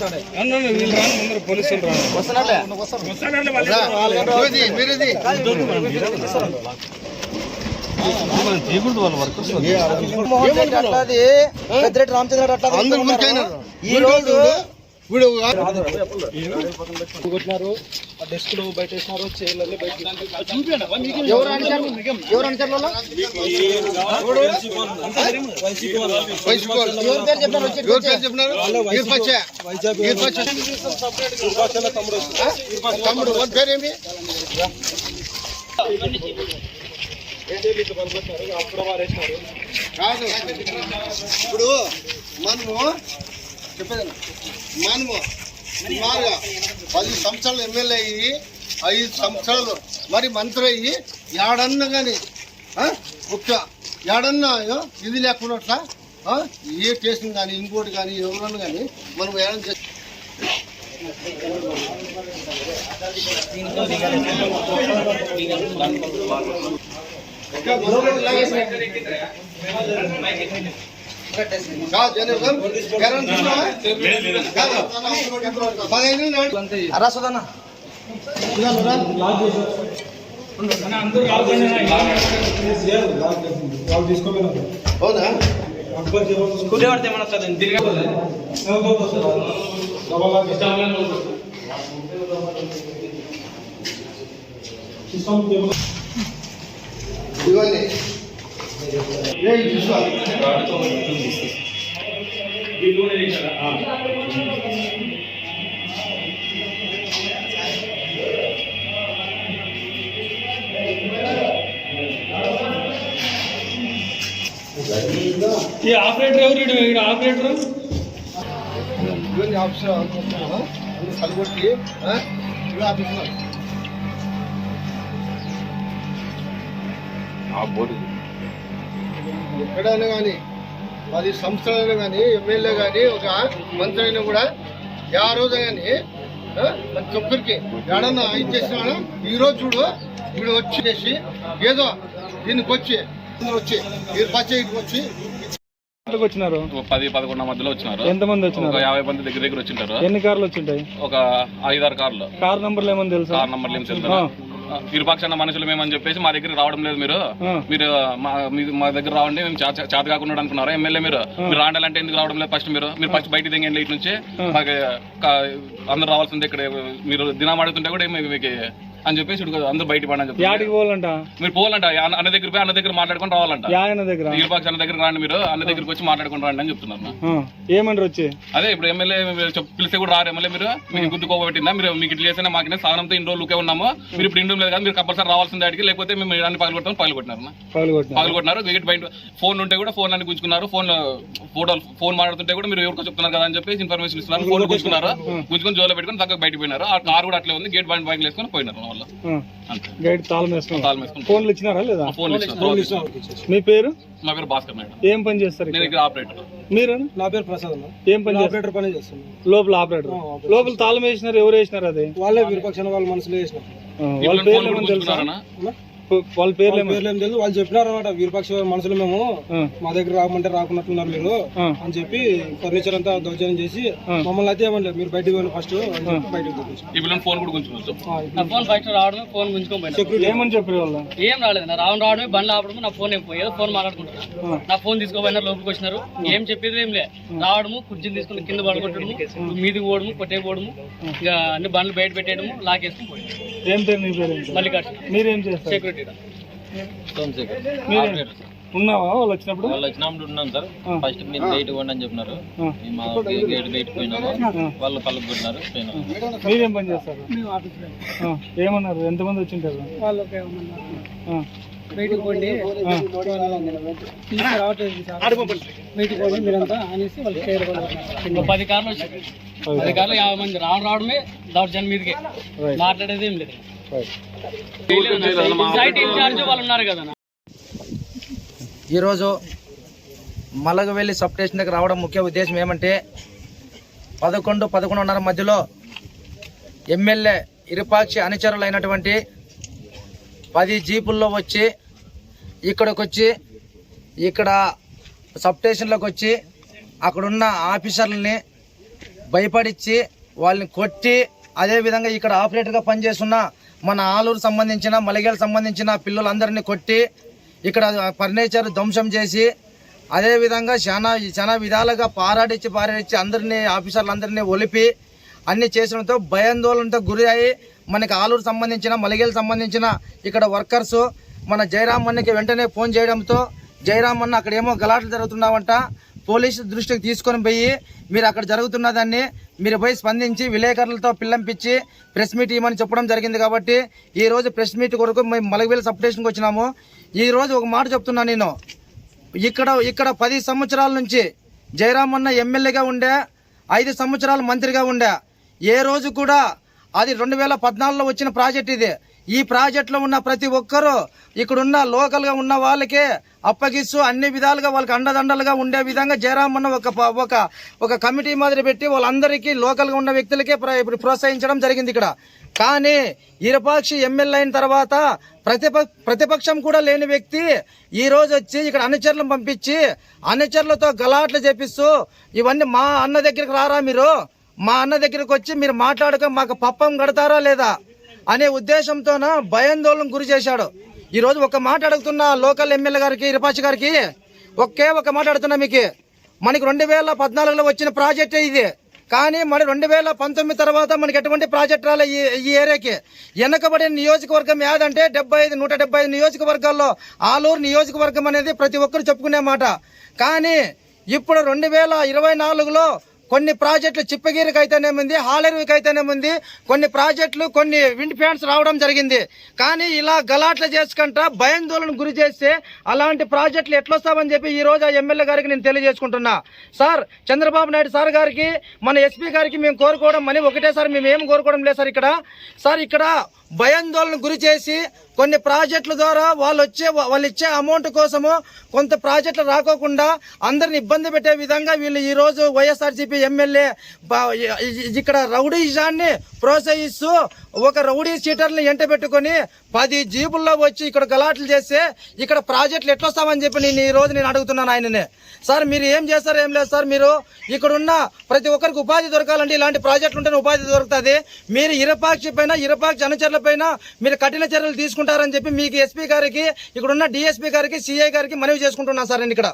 వీళ్ళు పోలీసులు రామచంద్ర ఈ రోజు ఇప్పుడు కొట్టినారు డెస్క్లో బయట వేసినారు చైర్లలో బయట ఎవరు. ఆ? తమ్ముడు వాడి పేరేమి కాదు ఇప్పుడు మనము చెప్పేది మనము సుమారుగా పది సంవత్సరాలు ఎమ్మెల్యే అయ్యి ఐదు సంవత్సరాలు మరి మంత్రి అయ్యి ఏడన్నా కానీ ఒక్క ఏడన్నా ఇది లేకుండా ఏ కేసులు కానీ ఇంకోటి కానీ ఎవరన్నా కానీ మనం ఏడన్నా చేసి కాదు జనరల్ కరెంట్ చూసినావా? కాదు. పదహైదు నాడు రాసదన్న అవునా స్కూటీ పడితే ఏమన్నా వస్తుంది తిరిగి ఇవన్నీ ఏ ఇది చూసుకో. ఈ ఆపరేటర్ ఎవరు? ఈడు ఆపరేటర్ ఇవన్నీ ఆఫీసర్ కలగొట్టి ఆ? ఇవి ఆఫీసర్ ఎక్కడైనా కానీ పది సంవత్సరాలైనా కానీ ఎమ్మెల్యే కానీ ఒక మంత్రి అయినా కూడా యా రోజు కానీ ప్రతి ఒక్కరికి ఎడన్నా ఇచ్చేసినాడు ఈ రోజు చూడు ఇప్పుడు వచ్చి చేసి ఏదో దీనికి వచ్చి వచ్చి మీరు పచ్చ ఇటుకు వచ్చి వచ్చినారు? పది పదకొండు మధ్యలో వచ్చినారు. ఎంతమంది ఒక వచ్చినారు యాభై మంది దగ్గర దగ్గర వచ్చింటారు. ఎన్ని కార్లు వచ్చింటాయి? ఒక ఐదారు కార్లు. కార్ నంబర్లు ఏమని తెలుసా? కార్ నంబర్లు ఏం తెలుసు? ఇరుపక్షాన మనుషులు మేమని చెప్పేసి మా దగ్గర రావడం లేదు మీరు. మీరు మా దగ్గర రావండి మేము చేత కాకుండా అనుకున్నారా ఎమ్మెల్యే మీరు. మీరు రాండాలంటే ఎందుకు రావడం లేదు ఫస్ట్ మీరు? మీరు ఫస్ట్ బయట దిగండి ఇటు నుంచి. మాకు అందరూ రావాల్సిందే ఇక్కడ. మీరు దినం అడుగుతుంటే కూడా ఏమి మీకు అని చెప్పేసి అందరూ బయట పడని చెప్పి యాడికి పోవాలంట? మీరు పోవాలంట. అన్న దగ్గర పోయి అన్న దగ్గర మాట్లాడుకొని రావాలంట. దగ్గర. ఇరుపక్ష అన్న దగ్గర రాండి మీరు. అన్న దగ్గరికి వచ్చి మాట్లాడుకొని రండి అని చెప్తున్నారు ఏమంటారు వచ్చి? అదే ఇప్పుడు ఎమ్మెల్యే పిలిస్తే కూడా రారు ఎమ్మెల్యే మీరు. మీకు గుద్దుకోబట్టిందా మీరు మీకు ఇట్లా చేసినా మాకు సాధనంతో ఇన్ని రోజులు ఉన్నాము. మీరు ఇప్పుడు ఇండు లేదు కదా మీరు కంపల్సరీ రావాల్సింది దాడికి లేకపోతే మేము అన్ని పగలు కొట్టాము పగలు కొట్టినారు పగలు కొట్టిన పగలు కొట్టినారు. గేట్ బయట ఫోన్ ఉంటే కూడా ఫోన్ అన్ని గుంజుకున్నారు. ఫోన్ ఫోటోలు ఫోన్ మాట్లాడుతుంటే కూడా మీరు ఎవరికో చెప్తున్నారు కదా అని చెప్పేసి ఇన్ఫర్మేషన్ ఇస్తున్నారు. ఫోన్ గుంజుకున్నారు. గుంజుకొని జోలో పెట్టుకొని తగ్గ బయట పోయినారు. ఆ కార్ కూడా అట్లే ఉంది. గేట్ బయట బైక్ వేసుకొని పోయినారు. అంతే. గైడ్ తాళం వేసుకున్నాం తాళం వేసుకొని ఫోన్లు ఇచ్చినారా లేదా? ఫోన్ మీ పేరు? మా పేరు భాస్కర్ మేడం. ఏం పని చేస్తారు నేను ఇక్కడ? ఇక్కడ ఆపరేటర్. మీరు? నా పేరు ప్రసాద్ అన్న. ఏం పని చేస్తారు? ఆపరేటర్ పని చేస్తున్నాను లోపల ఆపరేటర్. లోపల తాళం వేసినారు ఎవరు వేసినారు అది? వాళ్ళే విరుపక్షాన వాళ్ళ మనసులో వేసిన. ఆ, వాళ్ళ పేర్లు తెలుసా? వాళ్ళ పేర్లు పేర్లు ఏం తెలియదు వాళ్ళు చెప్పినారు అనమాట విరుపక్ష మనసులో మేము మా దగ్గర రామంటే రాకున్నట్టున్నారు మీరు. అని చెప్పి ఫర్నిచర్ అంతా దౌర్జన్యం చేసి మమ్మల్ని అయితే ఏమని మీరు బయటికి పోయిన ఫస్ట్ బయటకు ఫోన్ కూడా నా ఫోన్ ఫస్ట్ రావడమే ఫోన్ గుంజుకొని పోయినా. ఏమని చెప్పారు వాళ్ళ? ఏం రాలేదు. నా రావడం రావడమే బండ్లు ఆపడము నా ఫోన్ ఏం పోయి ఏదో ఫోన్ మాట్లాడుకుంటున్నా నా ఫోన్ తీసుకోపోయినా లోపలికి వచ్చినారు. ఏం చెప్పేది ఏం లే. రావడము కుర్చీని తీసుకుని కింద పడగొట్టడము మీదికి పోవడము కొట్టే పోవడము ఇంకా అన్ని బండ్లు బయట పెట్టేయడము లాకేసుకుని పోయి ఏం పేరు? మల్లికార్జున. మీరేం చేస్తారు? సెక్యూరిటీ మీరే? ఉన్నావా? వాళ్ళు వచ్చినప్పుడు? వాళ్ళు వచ్చినప్పుడు ఉన్నాం సార్. ఫస్ట్ మీరు బయట పోండి అని చెప్పినారు. మేము గే- గేట్ బయట పోయినాము. వాళ్ళు కొట్టినారు పోయినాము మీరేం పని చేస్తారు? ఆ, ఏమన్నారు? ఎంతమంది వచ్చింటారు? వాళ్ళకి ఆ, బయటకు పోండి. బయటకు పోండి. మీరంతా అనేసి వాళ్ళు పది కార్లు వచ్చాయి. పది కార్లు యాభై మంది. రావడం రావడమే దౌర్జన్యం మీదకే. మాట్లాడేది ఏం లేదు. ఈరోజు మలగవెల్లి సబ్ స్టేషన్కి రావడం ముఖ్య ఉద్దేశం ఏమంటే పదకొండు పదకొండున్నర మధ్యలో ఎమ్మెల్యే ఇరుపాక్షి అనుచరులైనటువంటి పది జీపుల్లో వచ్చి ఇక్కడికి వచ్చి ఇక్కడ సబ్ స్టేషన్లోకి వచ్చి అక్కడున్న ఆఫీసర్లని భయపడిచ్చి వాళ్ళని కొట్టి అదేవిధంగా ఇక్కడ ఆపరేటర్గా పనిచేస్తున్న మన ఆలూరు సంబంధించిన మలిగేలు సంబంధించిన పిల్లలందరినీ కొట్టి ఇక్కడ ఫర్నిచర్ ధ్వంసం చేసి అదేవిధంగా చాలా చాలా విధాలుగా పారాడిచ్చి పారాడిచ్చి అందరినీ ఆఫీసర్లందరినీ ఒలిపి అన్ని చేసినంతో భయాందోళనతో గురి అయ్యి మనకి ఆలూరు సంబంధించిన మలిగేలు సంబంధించిన ఇక్కడ వర్కర్స్ మన జయరామ్ అన్నకి వెంటనే ఫోన్ చేయడంతో జయరామ్ అన్న అక్కడ ఏమో గలాట్లు జరుగుతున్నావంట పోలీసు దృష్టికి తీసుకొని పోయి మీరు అక్కడ జరుగుతున్నదాన్ని మీరు పోయి స్పందించి విలేకరులతో పిల్లంపించి ప్రెస్ మీట్ ఇవ్వమని చెప్పడం జరిగింది కాబట్టి ఈ రోజు ప్రెస్ మీట్ కొరకు మేము మలగవేలు సబ్ స్టేషన్కి వచ్చినాము. ఈ రోజు ఒక మాట చెప్తున్నా నేను. ఇక్కడ ఇక్కడ పది సంవత్సరాల నుంచి జయరామన్న ఎమ్మెల్యేగా ఉండే ఐదు సంవత్సరాలు మంత్రిగా ఉండే ఏ రోజు కూడా అది రెండు వేల పద్నాలుగులో వచ్చిన ప్రాజెక్ట్ ఇది. ఈ ప్రాజెక్టులో ఉన్న ప్రతి ఒక్కరూ ఇక్కడున్న లోకల్గా ఉన్న వాళ్ళకే అప్పగిస్తూ అన్ని విధాలుగా వాళ్ళకి అండదండలుగా ఉండే విధంగా జయరామన్న ఒక ఒక ఒక కమిటీ మాదిరి పెట్టి వాళ్ళందరికీ లోకల్గా ఉన్న వ్యక్తులకే ఇప్పుడు ప్రోత్సహించడం జరిగింది ఇక్కడ. కానీ ఇరపాక్షి ఎమ్మెల్యే అయిన తర్వాత ప్రతిప ప్రతిపక్షం కూడా లేని వ్యక్తి ఈ రోజు వచ్చి ఇక్కడ అనుచరులను పంపించి అనుచరులతో గలాట్లు చేపిస్తూ ఇవన్నీ మా అన్న దగ్గరికి రారా మీరు? మా అన్న దగ్గరికి వచ్చి మీరు మాట్లాడుక మాకు పప్పం కడతారా లేదా? అనే ఉద్దేశంతోన భయాందోళన గురి చేశాడు. ఈరోజు ఒక మాట అడుగుతున్న లోకల్ ఎమ్మెల్యే గారికి ఇరపాచి గారికి ఒకే ఒక మాట అడుగుతున్నా మీకు. మనకి రెండు వేల పద్నాలుగులో వచ్చిన ప్రాజెక్టే ఇది. కానీ మరి రెండు వేల పంతొమ్మిది తర్వాత మనకి ఎటువంటి ప్రాజెక్ట్ రాలే ఈ ఈ ఏరియాకి. వెనకబడిన నియోజకవర్గం ఏదంటే డెబ్బై ఐదు నూట డెబ్బై ఐదు నియోజకవర్గాల్లో ఆలూరు నియోజకవర్గం అనేది ప్రతి ఒక్కరు చెప్పుకునే మాట. కానీ ఇప్పుడు రెండు వేల ఇరవై నాలుగులో కొన్ని ప్రాజెక్టులు చిప్పగిరికి అయితేనేముంది అయితేనే అయితేనేముంది కొన్ని ప్రాజెక్టులు కొన్ని విండ్ ఫ్యాన్స్ రావడం జరిగింది. కానీ ఇలా గలాట్లు చేసుకుంటా భయాందోళన గురి చేస్తే అలాంటి ప్రాజెక్టులు ఎట్లొస్తామని చెప్పి ఈ రోజు ఆ ఎమ్మెల్యే గారికి నేను తెలియజేసుకుంటున్నా. సార్ చంద్రబాబు నాయుడు సార్ గారికి మన ఎస్పీ గారికి మేము కోరుకోవడం అని ఒకటేసారి మేము ఏం కోరుకోవడం లేదు సార్ ఇక్కడ. సార్ ఇక్కడ భయాందోళన గురి చేసి కొన్ని ప్రాజెక్టుల ద్వారా వాళ్ళు వచ్చే వాళ్ళు ఇచ్చే అమౌంట్ కోసము కొంత ప్రాజెక్టులు రాకోకుండా అందరిని ఇబ్బంది పెట్టే విధంగా వీళ్ళు ఈరోజు వైఎస్ఆర్సీపీ ఎమ్మెల్యే ఇక్కడ రౌడీజాన్ని ప్రోత్సహిస్తూ ఒక రౌడీ సీటర్ని ఎంట పెట్టుకొని పది జీబుల్లో వచ్చి ఇక్కడ గలాట్లు చేస్తే ఇక్కడ ప్రాజెక్టులు ఎట్లొస్తామని చెప్పి నేను ఈ రోజు నేను అడుగుతున్నాను ఆయననే. సార్ మీరు ఏం చేస్తారు? ఏం లేదు సార్ మీరు ఇక్కడున్న ప్రతి ఒక్కరికి ఉపాధి దొరకాలంటే ఇలాంటి ప్రాజెక్టులు ఉంటేనే ఉపాధి దొరుకుతుంది. మీరు ఇరపాక్షి పైన ఇరపాక్షి అనుచరుల పైన మీరు కఠిన చర్యలు తీసుకుంటారని చెప్పి మీకు ఎస్పీ గారికి ఇక్కడున్న డిఎస్పీ గారికి సిఐ గారికి మనవి చేసుకుంటున్నాను సార్ నేను ఇక్కడ.